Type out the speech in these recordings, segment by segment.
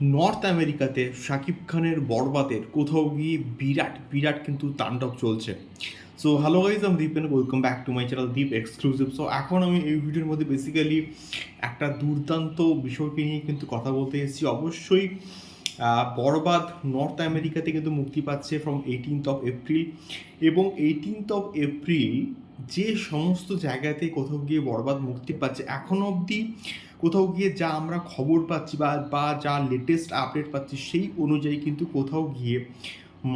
North আমেরিকাতে শাকিব খানের বরবাদের কোথাও গিয়ে বিরাট বিরাট কিন্তু তাণ্ডব চলছে। সো হ্যালো গাইজ আমি Deep welcome back to my channel Deep exclusive so এখন আমি এই ভিডিওর মধ্যে বেসিক্যালি একটা দুর্দান্ত বিষয়কে নিয়ে কিন্তু কথা বলতে এসেছি। অবশ্যই বরবাদ নর্থ আমেরিকাতে কিন্তু মুক্তি পাচ্ছে ফ্রম এইটিনথ অফ এপ্রিল এবং এইটিনথ অফ এপ্রিল যে সমস্ত জায়গাতে কোথাও গিয়ে বরবাদ মুক্তি পাচ্ছে এখনও অবধি কোথাও গিয়ে যা আমরা খবর পাচ্ছি বা বা যা লেটেস্ট আপডেট পাচ্ছি সেই অনুযায়ী কিন্তু কোথাও গিয়ে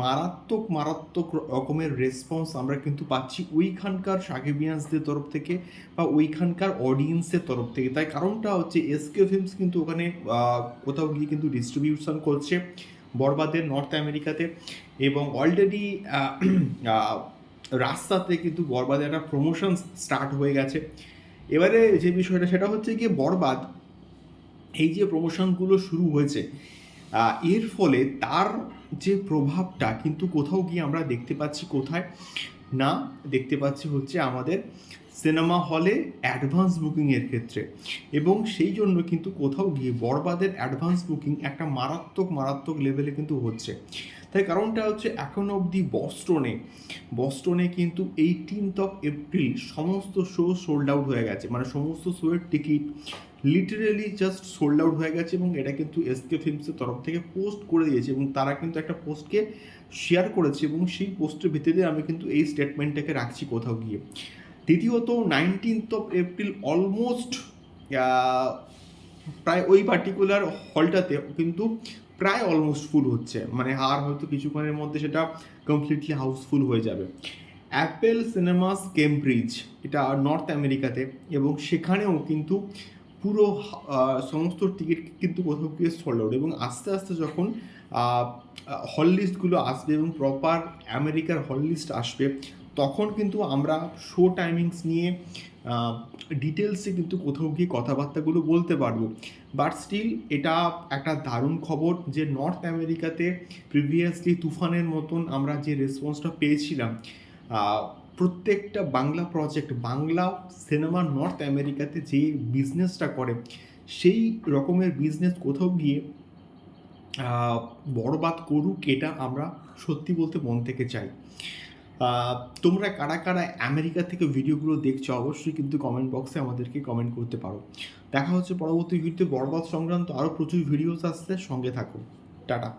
মারাত্মক মারাত্মক রকমের রেসপন্স আমরা কিন্তু পাচ্ছি ওইখানকার সাকিবিয়ান্সদের তরফ থেকে বা ওইখানকার অডিয়েন্সের তরফ থেকে। তাই কারণটা হচ্ছে এসকে ফিল্মস কিন্তু ওখানে কোথাও গিয়ে কিন্তু ডিস্ট্রিবিউশন করছে বরবাদের নর্থ আমেরিকাতে এবং অলরেডি রাস্তাতে কিন্তু বরবাদের একটা প্রমোশন স্টার্ট হয়ে গেছে। এবারে যে বিষয়টা, সেটা হচ্ছে গিয়ে বরবাদ, এই যে প্রমোশনগুলো শুরু হয়েছে এর ফলে তার যে প্রভাবটা, কিন্তু কোথাও গিয়ে আমরা দেখতে পাচ্ছি কোথায়? না, দেখতে পাচ্ছি হচ্ছে আমাদের সিনেমা হলে অ্যাডভান্স বুকিংয়ের ক্ষেত্রে। এবং সেই জন্য কিন্তু কোথাও গিয়ে বরবাদের অ্যাডভান্স বুকিং একটা মারাত্মক মারাত্মক লেভেলে কিন্তু হচ্ছে। তাই কারণটা হচ্ছে এখন অবধি বস্টনে বস্টনে কিন্তু এইটিনথ অফ এপ্রিল সমস্ত শো সোল্ড আউট হয়ে গেছে। মানে সমস্ত শোয়ের ticket literally just sold out হয়ে গেছে এবং এটা কিন্তু এসকে ফিল্মসের তরফ থেকে পোস্ট করে দিয়েছে এবং তারা কিন্তু একটা পোস্টকে শেয়ার করেছে এবং সেই পোস্টের ভিতরে আমি কিন্তু এই স্টেটমেন্টটাকে রাখছি কোথাও গিয়ে। দ্বিতীয়ত নাইনটিনথ অফ এপ্রিল অলমোস্ট প্রায় ওই পার্টিকুলার হলটাতে কিন্তু প্রায় অলমোস্ট ফুল হচ্ছে। মানে আর হয়তো কিছুক্ষণের মধ্যে সেটা কমপ্লিটলি হাউসফুল হয়ে যাবে। অ্যাপেল সিনেমাস কেমব্রিজ এটা নর্থ আমেরিকাতে এবং সেখানেও কিন্তু পুরো সমস্ত টিকিট কিন্তু কোথাও গিয়ে সোল্ড আউট এবং আস্তে আস্তে যখন হল লিস্টগুলো আসবে এবং প্রপার আমেরিকার হল লিস্ট আসবে, তখন কিন্তু আমরা শো টাইমিংস নিয়ে ডিটেলসে কিন্তু কোথাও গিয়ে কথাবার্তাগুলো বলতে পারব। বাট স্টিল এটা একটা দারুণ খবর যে নর্থ আমেরিকাতে প্রিভিয়াসলি তুফানের মতন আমরা যে রেসপন্সটা পেয়েছিলাম প্রত্যেকটা Bangla project Bangla cinema north আমেরিকাতে যে বিজনেসটা করে, সেই রকমের বিজনেস কোথাও গিয়ে বরবাদ করুক এটা আমরা সত্যি বলতে মন থেকে চাই। তোমরা কারা কারা আমেরিকা থেকে ভিডিওগুলো দেখছ, অবশ্যই কিন্তু কমেন্ট বক্সে আমাদেরকে কমেন্ট করতে পারো। দেখা হচ্ছে পরবর্তী ভিডিওতে বরবাদ সংক্রান্ত আরও প্রচুর ভিডিওস আসছে, সঙ্গে থাকো। টাটা।